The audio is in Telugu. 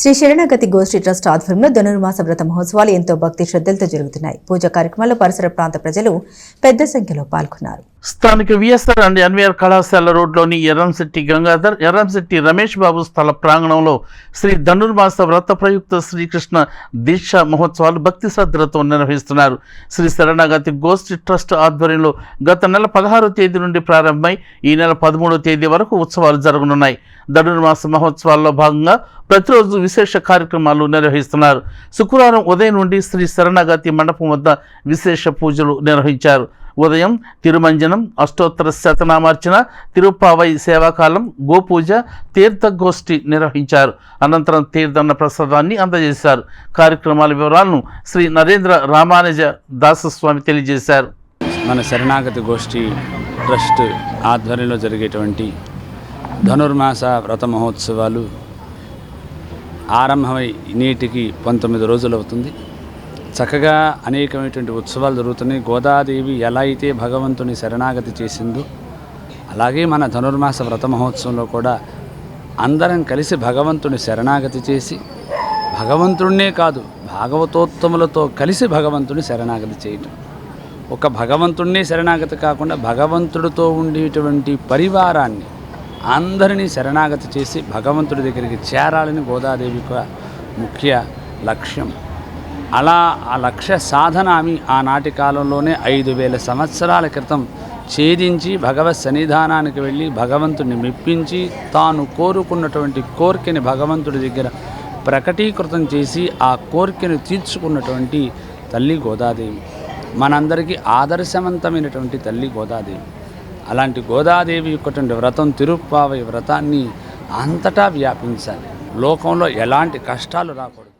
శ్రీ శరణగతి గోష్ఠి ట్రస్ట్ ఆధ్వర్యంలో ధనుర్మాస వ్రత మహోత్సవాలు ఎంతో భక్తి శ్రద్ధలతో జరుగుతున్నాయి. పూజా కార్యక్రమాల్లో పరిసర ప్రాంత ప్రజలు పెద్ద సంఖ్యలో పాల్గొన్నారు. స్థానిక విఎస్ఆర్ అండ్ ఎన్వీఆర్ కళాశాల రోడ్లోని ఎర్రంశెట్టి గంగాధర్ ఎర్రంశెట్టి రమేష్ బాబు స్థల ప్రాంగణంలో శ్రీ ధనుర్మాస వ్రత ప్రయుక్త శ్రీకృష్ణ దీక్ష మహోత్సవాలు భక్తి శ్రద్ధలతో నిర్వహిస్తున్నారు. శ్రీ శరణాగతి గోష్ఠి ట్రస్ట్ ఆధ్వర్యంలో గత నెల పదహారో తేదీ నుండి ప్రారంభమై ఈ నెల పదమూడో తేదీ వరకు ఉత్సవాలు జరగనున్నాయి. ధనుర్మాస మహోత్సవాల్లో భాగంగా ప్రతిరోజు విశేష కార్యక్రమాలు నిర్వహిస్తున్నారు. శుక్రవారం ఉదయం నుండి శ్రీ శరణాగతి మండపం వద్ద విశేష పూజలు నిర్వహించారు. ఉదయం తిరుమంజనం అష్టోత్తర శతనామార్చన తిరుప్పావై సేవాకాలం గోపూజ తీర్థగోష్ఠి నిర్వహించారు. అనంతరం తీర్థన్న ప్రసాదాన్ని అందజేశారు. కార్యక్రమాల వివరాలను శ్రీ నరేంద్ర రామానుజ దాసస్వామి తెలియజేశారు. మన శరణాగతి గోష్ఠి ట్రస్ట్ ఆధ్వర్యంలో జరిగేటువంటి ధనుర్మాస వ్రత మహోత్సవాలు ఆరంభమై నేటికి పంతొమ్మిది రోజులు అవుతుంది చక్కగా అనేకమైనటువంటి ఉత్సవాలు జరుగుతున్నాయి. గోదాదేవి ఎలా అయితే భగవంతుని శరణాగతి చేసిందో అలాగే మన ధనుర్మాస వ్రత మహోత్సవంలో కూడా అందరం కలిసి భగవంతుని శరణాగతి చేసి భగవంతుడినే కాదు భాగవతోత్తములతో కలిసి భగవంతుని శరణాగతి చేయటం. ఒక భగవంతుడినే శరణాగతి కాకుండా భగవంతుడితో ఉండేటువంటి పరివారాన్ని అందరినీ శరణాగతి చేసి భగవంతుడి దగ్గరికి చేరాలని గోదాదేవి యొక్క ముఖ్య లక్ష్యం. అలా ఆ లక్ష్య సాధన ఆమె ఆనాటి కాలంలోనే ఐదు వేల సంవత్సరాల క్రితం ఛేదించి భగవత్ సన్నిధానానికి వెళ్ళి భగవంతుడిని మెప్పించి తాను కోరుకున్నటువంటి కోరికని భగవంతుడి దగ్గర ప్రకటీకృతం చేసి ఆ కోరికను తీర్చుకున్నటువంటి తల్లి గోదాదేవి. మనందరికీ ఆదర్శవంతమైనటువంటి తల్లి గోదాదేవి. అలాంటి గోదాదేవి యొక్కటువంటి వ్రతం తిరుప్పావై వ్రతాన్ని అంతటా వ్యాపించాలి. లోకంలో ఎలాంటి కష్టాలు రాకూడదు.